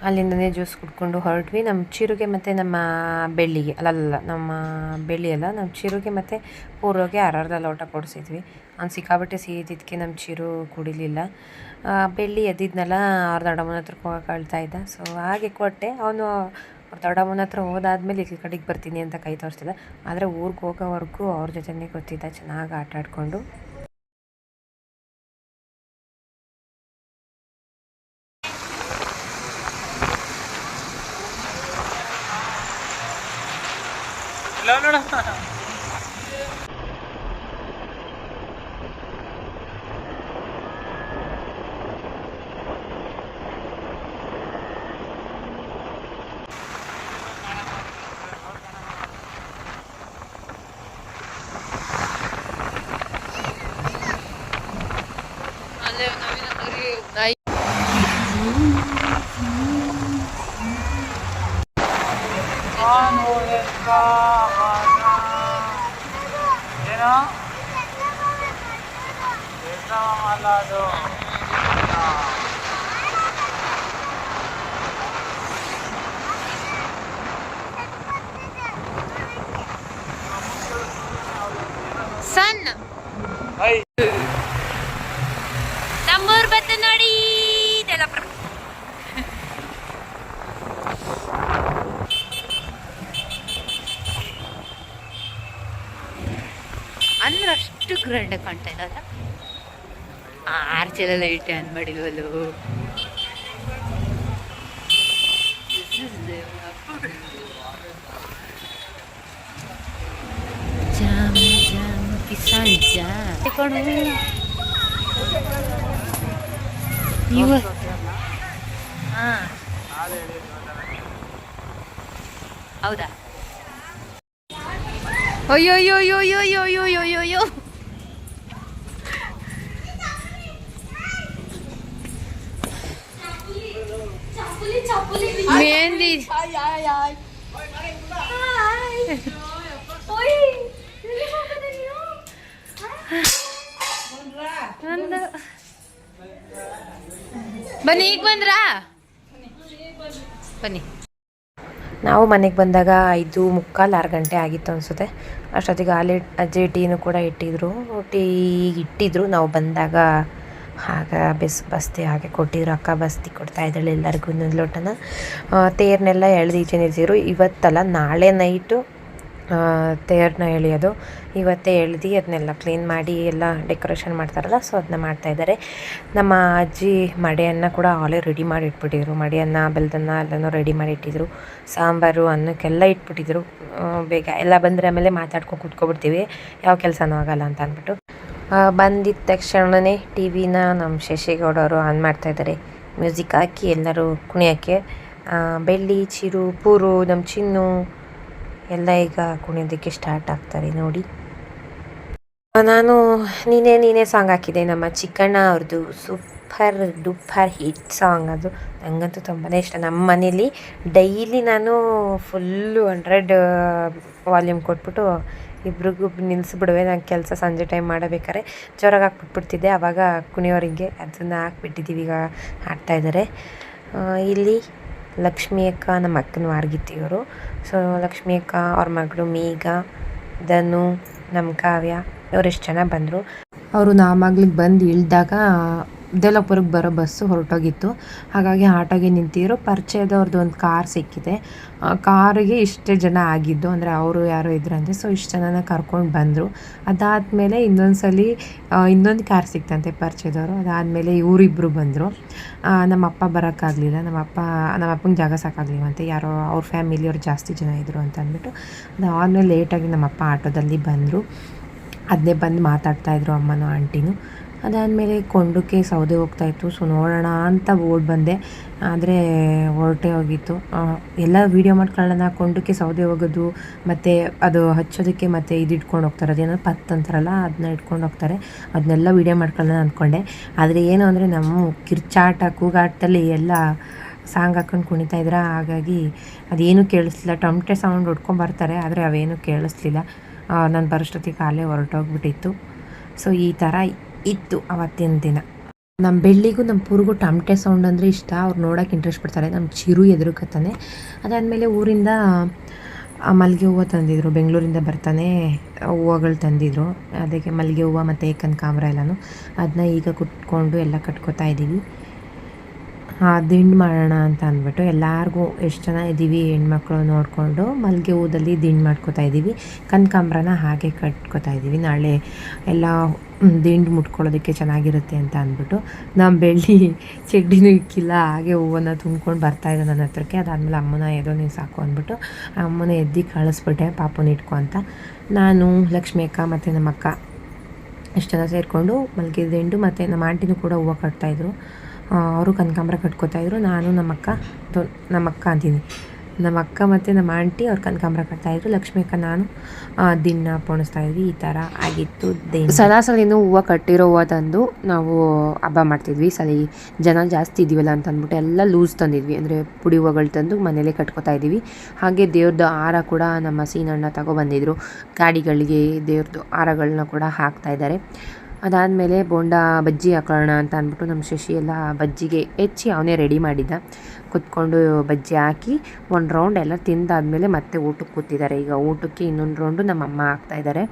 ಅಲ್ಲಿಂದನೇ ಜ್ಯೂಸ್ ಕುಡ್ಕೊಂಡು ಹೊರಟ್ವಿ. ನಮ್ಮ ಚಿರುಗೆ ಮತ್ತು ನಮ್ಮ ಬೆಳ್ಳಿಗೆ ಅಲ್ಲಲ್ಲ ನಮ್ಮ ಬೆಳ್ಳಿ ಅಲ್ಲ, ನಮ್ಮ ಚಿರುಗೆ ಮತ್ತು ಪೂರ್ವಗೆ ಅರ್ಧ ಲೋಟ ಕೊಡಿಸಿದ್ವಿ. ಅವ್ನು ಸಿಕ್ಕಾಬಿಟ್ಟೆ ಸೀದಿದ್ದಕ್ಕೆ ನಮ್ಮ ಚಿರು ಕುಡಿಲಿಲ್ಲ. ಬೆಳ್ಳಿ ಎದ್ದಿದ್ನಲ್ಲ, ಅವ್ರ ದೊಡ್ಡಮ್ಮನ ಹತ್ರ ಹೋಗಕ್ಕೆ ಅಳ್ತಾ ಇದ್ದ. ಸೊ ಹಾಗೆ ಕೊಟ್ಟೆ. ಅವನು ಅವ್ರ ದೊಡ್ಡಮ್ಮನ ಹತ್ರ ಹೋದಾದ್ಮೇಲೆ ಈ ಕಡೆಗೆ ಬರ್ತೀನಿ ಅಂತ ಕೈ ತೋರಿಸ್ತಿದ್ದ. ಆದರೆ ಊರಿಗೆ ಹೋಗೋವರೆಗೂ ಅವ್ರ ಜೊತೆನೇ ಗೊತ್ತಿದ್ದ ಚೆನ್ನಾಗಿ ಆಟ ಆಡಿಕೊಂಡು ಏನೋ ಅಲ್ಲದು ಸಣ್ಣ ಐ ನಮ್ಮೂರ್ ಬತ್ತ ನೋಡಿ ಇದೆಲ್ಲ ಪ್ರ- ಅಂದ್ರೆ ಗ್ರ್ಯಾಂಡ್ ಕಾಣ್ತಾ ಆರು ಆರ್ಚೆಲ್ಲ ಲೈಟ್ ಆನ್ ಮಾಡಿಲ್ವಲ್ಲೋ? ಜಾಮ್ ಜಾಮ್ ಕಿಸಾನ್ ಜಾಮ್. ಇವ ಹಾ. ಹೌದಾ? ಅಯ್ಯೋ ಅಯ್ಯೋ ಅಯ್ಯೋ ಅಯ್ಯೋ ಅಯ್ಯೋ ಅಯ್ಯೋ ಅಯ್ಯೋ. ಬನ್ನಿ ಈಗ ಬಂದ್ರಾ? ಬನ್ನಿ. ನಾವು ಮನೆಗೆ ಬಂದಾಗ ಐದು ಮುಕ್ಕಾಲು ಆರು ಗಂಟೆ ಆಗಿತ್ತು ಅನಿಸುತ್ತೆ. ಅಷ್ಟೊತ್ತಿಗೆ ಆಲೆ ಅಜ್ಜಿ ಟೀನು ಕೂಡ ಇಟ್ಟಿದ್ರು. ಟೀ ಇಟ್ಟಿದ್ರು. ನಾವು ಬಂದಾಗ ಆಗ ಬೆಸ್, ಬಸ್ತಿ ಹಾಗೆ ಕೊಟ್ಟಿದ್ರು, ಅಕ್ಕ ಬಸ್ತಿ ಕೊಡ್ತಾ ಇದ್ದಾಳೆ ಎಲ್ಲರಿಗೂ ಒಂದೊಂದು ಲೋಟನ. ತೇರನ್ನೆಲ್ಲ ಎಳೆದು ಈಚೆ ನಿಲ್ಸಿದ್ರು. ಇವತ್ತಲ್ಲ ನಾಳೆ ನೈಟು ತೇರನ್ನ ಎಳೆಯೋದು. ಇವತ್ತೇ ಎಳ್ದು ಅದನ್ನೆಲ್ಲ ಕ್ಲೀನ್ ಮಾಡಿ ಎಲ್ಲ ಡೆಕೋರೇಷನ್ ಮಾಡ್ತಾರಲ್ಲ, ಸೊ ಅದನ್ನ ಮಾಡ್ತಾ ಇದ್ದಾರೆ ನಮ್ಮ ಅಜ್ಜಿ ಮಡೆಯನ್ನು ಕೂಡ ಆಲೇ ರೆಡಿ ಮಾಡಿ ಇಟ್ಬಿಟ್ಟಿದ್ರು ಮಡೆಯನ್ನ, ಬೆಲ್ದನ್ನ ಎಲ್ಲನೂ ರೆಡಿ ಮಾಡಿ ಇಟ್ಟಿದ್ರು ಸಾಂಬಾರು, ಅನ್ನಕ್ಕೆಲ್ಲ ಇಟ್ಬಿಟ್ಟಿದ್ರು. ಬೇಗ ಎಲ್ಲ ಬಂದರೆ ಆಮೇಲೆ ಮಾತಾಡ್ಕೊಂಡು ಕೂತ್ಕೊಬಿಡ್ತೀವಿ. ಯಾವ ಕೆಲಸನೂ ಆಗಲ್ಲ ಅಂತ ಅಂದ್ಬಿಟ್ಟು. ಬಂದಿದ್ದ ತಕ್ಷಣವೇ ಟಿ ವಿನ ನಮ್ಮ ಶಶಿಗೌಡವರು ಆನ್ ಮಾಡ್ತಾ ಇದ್ದಾರೆ ಮ್ಯೂಸಿಕ್ ಹಾಕಿ ಎಲ್ಲರೂ ಕುಣಿಯೋಕ್ಕೆ. ಬೆಳ್ಳಿ, ಚಿರು, ಪೂರು ನಮ್ಮ ಚಿನ್ನು ಎಲ್ಲ ಈಗ ಕುಣಿಯೋದಕ್ಕೆ ಸ್ಟಾರ್ಟ್ ಆಗ್ತಾರೆ ನೋಡಿ. ನಾನು ನೀನೆ ನೀನೆ ಸಾಂಗ್ ಹಾಕಿದೆ. ನಮ್ಮ ಚಿಕ್ಕಣ್ಣ ಅವ್ರದ್ದು ಸೂಪರ್ ಡೂಪರ್ ಹಿಟ್ ಸಾಂಗ್ ಅದು. ನನಗಂತೂ ತುಂಬಾ ಇಷ್ಟ. ನಮ್ಮ ಮನೇಲಿ ಡೈಲಿ ನಾನು ಫುಲ್ಲು ಹಂಡ್ರೆಡ್ ವಾಲ್ಯೂಮ್ ಕೊಟ್ಬಿಟ್ಟು ಇಬ್ರಿಗೂ ನಿಲ್ಲಿಸ್ಬಿಡುವೆ ನಾನು ಕೆಲಸ ಸಂಜೆ ಟೈಮ್ ಮಾಡಬೇಕಾದ್ರೆ ಜೋರಾಗಿ ಹಾಕ್ಬಿಟ್ಬಿಡ್ತಿದ್ದೆ. ಆವಾಗ ಕುಣಿಯೋರಿಗೆ ಅದನ್ನು ಹಾಕ್ಬಿಟ್ಟಿದ್ದೀವಿ ಈಗ ಹಾಡ್ತಾಯಿದ್ದಾರೆ ಇಲ್ಲಿ ಲಕ್ಷ್ಮಿ ಅಕ್ಕ ನಮ್ಮ ಅಕ್ಕನ ವಾರ್ಗಿತ್ತಿಯವರು ಸೊ ಲಕ್ಷ್ಮಿ ಅಕ್ಕ, ಅವ್ರ ಮಗಳು ಮೀಗ ಧನು ನಮ್ಮ ಕಾವ್ಯ ಇವರೆಷ್ಟು ಜನ ಬಂದರು. ಅವರು ನಾಮಗ್ಲಿಗೆ ಬಂದು ಇಳಿದಾಗ ದೇಲಪುರಕ್ಕೆ ಬರೋ ಬಸ್ಸು ಹೊರಟೋಗಿತ್ತು. ಹಾಗಾಗಿ ಆಟೋಗೆ ನಿಂತಿದ್ರು. ಪರಿಚಯದವ್ರದ್ದು ಒಂದು ಕಾರ್ ಸಿಕ್ಕಿದೆ. ಕಾರಿಗೆ ಇಷ್ಟೇ ಜನ ಆಗಿದ್ದು, ಅಂದರೆ ಅವರು ಯಾರೋ ಇದ್ರಂತೆ ಸೊ ಇಷ್ಟು ಜನನ ಕರ್ಕೊಂಡು ಬಂದರು. ಅದಾದಮೇಲೆ ಇನ್ನೊಂದು ಸಲ ಇನ್ನೊಂದು ಕಾರ್ ಸಿಕ್ತಂತೆ ಪರಿಚಯದವರು. ಅದಾದಮೇಲೆ ಇವರಿಬ್ಬರು ಬಂದರು. ನಮ್ಮ ಅಪ್ಪ ಬರೋಕ್ಕಾಗಲಿಲ್ಲ. ನಮ್ಮ ಅಪ್ಪ ನಮ್ಮ ಸಾಕಾಗಲಿಲ್ಲ ಜಾಗ ಸಾಕಾಗ್ಲಿವಂತೆ ಯಾರೋ ಅವ್ರ ಫ್ಯಾಮಿಲಿಯವ್ರು ಜಾಸ್ತಿ ಜನ ಇದ್ದರು ಅಂತ ಅಂದ್ಬಿಟ್ಟು ಅದಾದಮೇಲೆ ಲೇಟಾಗಿ ನಮ್ಮ ಅಪ್ಪ ಆಟೋದಲ್ಲಿ ಬಂದರು. ಅದನ್ನೇ ಬಂದು ಮಾತಾಡ್ತಾಯಿದ್ರು ಅಮ್ಮನೂ, ಆಂಟಿನೂ. ಅದಾದಮೇಲೆ ಕೊಂಡಕ್ಕೆ ಸೌದೆ ಹೋಗ್ತಾಯಿತ್ತು ಸೊ ನೋಡೋಣ ಅಂತ ಓಡ್ ಬಂದೆ. ಆದರೆ ಹೊರಟೆ ಹೋಗಿತ್ತು. ಎಲ್ಲ ವೀಡಿಯೋ ಮಾಡ್ಕೊಳ್ಳೋಣ. ಕೊಂಡಕ್ಕೆ ಸೌದೆ ಹೋಗೋದು. ಮತ್ತು ಅದು ಹಚ್ಚೋದಕ್ಕೆ ಮತ್ತು ಇದು ಇಟ್ಕೊಂಡು ಹೋಗ್ತಾರೆ. ಅದೇನೋ ಪತ್ ಅಂತಾರಲ್ಲ ಅದನ್ನ ಇಟ್ಕೊಂಡು ಹೋಗ್ತಾರೆ. ಅದನ್ನೆಲ್ಲ ವೀಡಿಯೋ ಮಾಡ್ಕೊಳ್ಳೋಣ ಅಂದ್ಕೊಂಡೆ ಆದರೆ ಏನು ಅಂದರೆ ನಮ್ಮ ಕಿರ್ಚಾಟ, ಕೂಗಾಟದಲ್ಲಿ ಎಲ್ಲ ಸಾಂಗ್ ಹಾಕೊಂಡು ಕುಣಿತಾ ಇದ್ರ. ಹಾಗಾಗಿ ಅದೇನು ಕೇಳಿಸ್ಲಿಲ್ಲ. ಟೊಮಟೆ ಸೌಂಡ್ ಹೊಡ್ಕೊಂಡು ಬರ್ತಾರೆ. ಆದರೆ ಅವೇನು ಕೇಳಿಸ್ಲಿಲ್ಲ. ನಾನು ಬರೋಷ್ಟೊತ್ತಿಗೆ ಕಾಲೇ ಹೊರಟೋಗ್ಬಿಟ್ಟಿತ್ತು. ಸೊ ಈ ಥರ ಇತ್ತು ಅವತ್ತಿನ ದಿನ. ನಮ್ಮ ಬೆಳ್ಳಿಗೂ ನಮ್ಮ ಪೂರ್ಗೂ ಟಮಟೆ ಸೌಂಡ್ ಅಂದರೆ ಇಷ್ಟ. ಅವ್ರು ನೋಡೋಕೆ ಇಂಟ್ರೆಸ್ಟ್ ಪಡ್ತಾರೆ. ನಮ್ಮ ಚಿರು ಎದುರುಕತ್ತಾನೆ. ಅದಾದಮೇಲೆ ಊರಿಂದ ಮಲ್ಲಿಗೆ ಹೂವು ತಂದಿದ್ರು. ಬೆಂಗಳೂರಿಂದ ಬರ್ತಾನೆ ಹೂವುಗಳು ತಂದಿದ್ರು. ಅದಕ್ಕೆ ಮಲ್ಲಿಗೆ ಹೂವು ಮತ್ತು ಕನ್ಕಾಂಬ್ರ ಎಲ್ಲನೂ. ಅದನ್ನ ಈಗ ಕುಟ್ಕೊಂಡು ಎಲ್ಲ ಕಟ್ಕೋತಾ ಇದ್ದೀವಿ ದಿಂಡು ಮಾಡೋಣ ಅಂತ ಅಂದ್ಬಿಟ್ಟು ಎಲ್ಲರಿಗೂ ಎಷ್ಟು ಜನ ಇದ್ದೀವಿ ಹೆಣ್ಮಕ್ಳು ನೋಡಿಕೊಂಡು ಮಲ್ಲಿಗೆ ಹೂದಲ್ಲಿ ದಿಂಡು ಮಾಡ್ಕೋತಾ ಇದ್ದೀವಿ ಕನಕಾಂಬ್ರನ ಹಾಗೆ ಕಟ್ಕೋತಾ ಇದ್ದೀವಿ ನಾಳೆ ಎಲ್ಲ ದಿಂಡು ಮುಟ್ಕೊಳ್ಳೋದಕ್ಕೆ ಚೆನ್ನಾಗಿರುತ್ತೆ ಅಂತ ಅಂದ್ಬಿಟ್ಟು ನಮ್ಮ ಬೆಳ್ಳಿ ಚಡ್ಡಿನೂ ಇಕ್ಕಿಲ್ಲ, ಹಾಗೆ ಹೂವನ್ನು ತುಂಬ್ಕೊಂಡು ಬರ್ತಾ ಇದ್ದ ನನ್ನ ಹತ್ರಕ್ಕೆ. ಅದಾದಮೇಲೆ ಅಮ್ಮನ ಎದೋ ನೀನು ಸಾಕು ಅಂದ್ಬಿಟ್ಟು ಅಮ್ಮನ ಎದ್ದು ಕಳಿಸ್ಬಿಟ್ಟೆ, ಪಾಪುನ ಇಟ್ಕೊ ಅಂತ. ನಾನು, ಲಕ್ಷ್ಮಿ ಅಕ್ಕ ಮತ್ತು ನಮ್ಮಕ್ಕ ಜನ ಸೇರಿಕೊಂಡು ಮಲ್ಗೆ ದಿಂಡು ಮತ್ತು ನಮ್ಮ ಆಂಟಿನೂ ಕೂಡ ಹೂವು ಕಟ್ತಾಯಿದ್ರು ಅವರು ಕನಕಾಂಬರ ಕಟ್ಕೋತಾಯಿದ್ರು ನಾನು ನಮ್ಮಕ್ಕ ದೊ- ನಮ್ಮ ಅಕ್ಕ ಅಂತೀನಿ ನಮ್ಮ ಅಕ್ಕ ಮತ್ತು ನಮ್ಮ ಆಂಟಿ ಅವ್ರು ಕನಕಾಂಬ್ರ ಕಟ್ತಾಯಿದ್ರು ಲಕ್ಷ್ಮಿ ಅಕ್ಕ ನಾನು ದಿನ ಪೋಣಿಸ್ತಾ ಇದ್ವಿ. ಈ ಥರ ಆಗಿತ್ತು ಸದಾ ಸಲಿನೂ ಹೂವು ಕಟ್ಟಿರೋ ಹೂವು ತಂದು ನಾವು ಹಬ್ಬ ಮಾಡ್ತಿದ್ವಿ. ಸರಿ ಜನ ಜಾಸ್ತಿ ಇದೀವಲ್ಲ ಅಂತ ಅಂದ್ಬಿಟ್ಟು ಎಲ್ಲ ಲೂಸ್ ತಂದಿದ್ವಿ. ಅಂದರೆ ಪುಡಿ ಹೂವುಗಳು ತಂದು ಮನೇಲೇ ಕಟ್ಕೋತಾ ಇದ್ದೀವಿ. ಹಾಗೆ ದೇವ್ರದ್ದು ಹಾರ ಕೂಡ ನಮ್ಮ ಸೀನಣ್ಣ ತಗೊಬಂದಿದ್ರು ಗಾಡಿಗಳಿಗೆ ದೇವ್ರದ್ದು ಹಾರಗಳನ್ನ ಕೂಡ ಹಾಕ್ತಾ ಇದ್ದಾರೆ. ಅದಾದಮೇಲೆ ಬೋಂಡ ಬಜ್ಜಿ ಹಾಕೋಣ ಅಂತ ಅಂದ್ಬಿಟ್ಟು ನಮ್ಮ ಶಶಿ ಎಲ್ಲ ಬಜ್ಜಿಗೆ ಹೆಚ್ಚಿ ಅವನೇ ರೆಡಿ ಮಾಡಿದ್ದ. ಕುತ್ಕೊಂಡು ಬಜ್ಜಿ ಹಾಕಿ ಒಂದು ರೌಂಡ್ ಎಲ್ಲ ತಿಂದಾದಮೇಲೆ ಮತ್ತೆ ಊಟಕ್ಕೆ ಕೂತಿದ್ದಾರೆ. ಈಗ ಊಟಕ್ಕೆ ಇನ್ನೊಂದು ರೌಂಡು ನಮ್ಮ ಅಮ್ಮ ಹಾಕ್ತಾಯಿದ್ದಾರೆ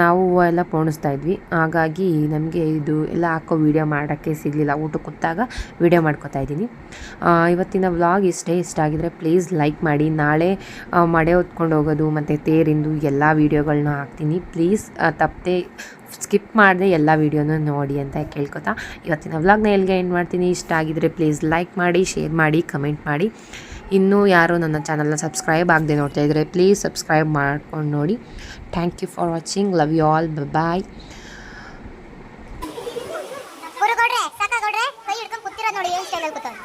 ನಾವು ಹೂವು ಎಲ್ಲ ಪೋಣಿಸ್ತಾ ಇದ್ವಿ. ಹಾಗಾಗಿ ನಮಗೆ ಇದು ಎಲ್ಲ ಹಾಕೋ ವೀಡಿಯೋ ಮಾಡೋಕ್ಕೆ ಸಿಗಲಿಲ್ಲ. ಊಟಕ್ಕೆ ಕೂತಾಗ ವೀಡಿಯೋ ಮಾಡ್ಕೊತಾ ಇದ್ದೀನಿ. ಇವತ್ತಿನ ವ್ಲಾಗ್ ಇಷ್ಟೇ ಇಷ್ಟ ಆಗಿದರೆ ಪ್ಲೀಸ್ ಲೈಕ್ ಮಾಡಿ. ನಾಳೆ ಮಡೆ ಹೊತ್ಕೊಂಡು ಹೋಗೋದು ಮತ್ತು ತೇರಿಂದು ಎಲ್ಲ ವೀಡಿಯೋಗಳನ್ನ ಹಾಕ್ತೀನಿ. ಪ್ಲೀಸ್ ತಪ್ಪದೆ ಸ್ಕಿಪ್ ಮಾಡಿದೆ ಎಲ್ಲ ವೀಡಿಯೋನೂ ನೋಡಿ ಅಂತ ಕೇಳ್ಕೊತಾ. ಇವತ್ತಿನ ವ್ಲಾಗ್ನ ಎಲ್ಲಿಗೆ ಏನು ಮಾಡ್ತೀನಿ. ಇಷ್ಟ ಆಗಿದರೆ ಪ್ಲೀಸ್ ಲೈಕ್ ಮಾಡಿ ಶೇರ್ ಮಾಡಿ ಕಮೆಂಟ್ ಮಾಡಿ. ಇನ್ನೂ ಯಾರು ನನ್ನ ಚಾನಲ್ನ ಸಬ್ಸ್ಕ್ರೈಬ್ ಆಗದೆ ನೋಡ್ತಾ ಇದ್ದರೆ ಪ್ಲೀಸ್ ಸಬ್ಸ್ಕ್ರೈಬ್ ಮಾಡ್ಕೊಂಡು ನೋಡಿ. Thank you for watching love you all bye ನೋಡಿ